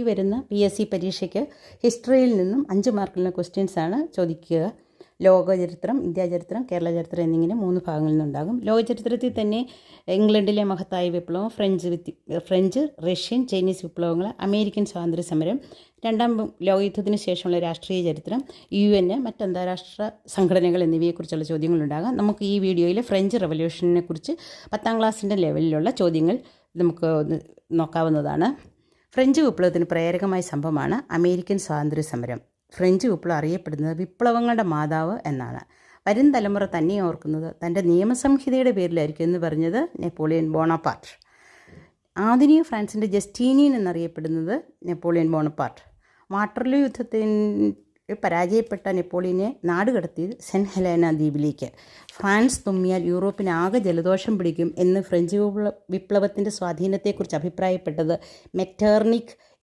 ഈ വരുന്ന P S C പരീക്ഷയ്ക്ക് ഹിസ്റ്ററിയിൽ നിന്നും അഞ്ച് മാർക്കിലുള്ള ആണ് ചോദിക്കുക. ലോകചരിത്രം ഇന്ത്യാ ചരിത്രം കേരള ചരിത്രം എന്നിങ്ങനെ മൂന്ന് ഭാഗങ്ങളിൽ നിന്നുണ്ടാകും. ലോകചരിത്രത്തിൽ തന്നെ ഇംഗ്ലണ്ടിലെ മഹത്തായ വിപ്ലവം ഫ്രഞ്ച് ഫ്രഞ്ച് റഷ്യൻ ചൈനീസ് വിപ്ലവങ്ങൾ അമേരിക്കൻ സ്വാതന്ത്ര്യ സമരം രണ്ടാം ലോകയുദ്ധത്തിന് ശേഷമുള്ള രാഷ്ട്രീയ ചരിത്രം യു എൻ മറ്റ് അന്താരാഷ്ട്ര സംഘടനകൾ എന്നിവയെക്കുറിച്ചുള്ള ചോദ്യങ്ങളുണ്ടാകാം. നമുക്ക് ഈ വീഡിയോയിൽ ഫ്രഞ്ച് റവല്യൂഷനെ കുറിച്ച് പത്താം ക്ലാസ്സിന്റെ ലെവലിലുള്ള ചോദ്യങ്ങൾ നമുക്ക് നോക്കാവുന്നതാണ്. ഫ്രഞ്ച് വിപ്ലവത്തിന് പ്രേരകമായ സംഭവമാണ് അമേരിക്കൻ സ്വാതന്ത്ര്യ സമരം. ഫ്രഞ്ച് വിപ്ലവം അറിയപ്പെടുന്നത് വിപ്ലവങ്ങളുടെ മാതാവ് എന്നാണ്. വരും തലമുറ തന്നെ ഓർക്കുന്നത് തന്റെ നിയമസംഹിതയുടെ പേരിലായിരിക്കും എന്ന് പറഞ്ഞത് നെപ്പോളിയൻ ബോണപ്പാർട്ട്. ആധുനിക ഫ്രാൻസിന്റെ ജസ്റ്റീനിയൻ എന്നറിയപ്പെടുന്നത് നെപ്പോളിയൻ ബോണപ്പാർട്ട്. വാട്ടർലൂ യുദ്ധത്തിൽ പരാജയപ്പെട്ട നെപ്പോളിയനെ നാടുകടത്തിയത് സെന്റ് ഹെലേന ദ്വീപിലേക്ക്. ഫ്രാൻസ് തുമ്മിയാൽ യൂറോപ്പിന് ആകെ ജലദോഷം പിടിക്കും എന്ന് ഫ്രഞ്ച് വിപ്ലവ വിപ്ലവത്തിന്റെ സ്വാധീനത്തെക്കുറിച്ച് അഭിപ്രായപ്പെട്ടത് മെറ്റേർണിക്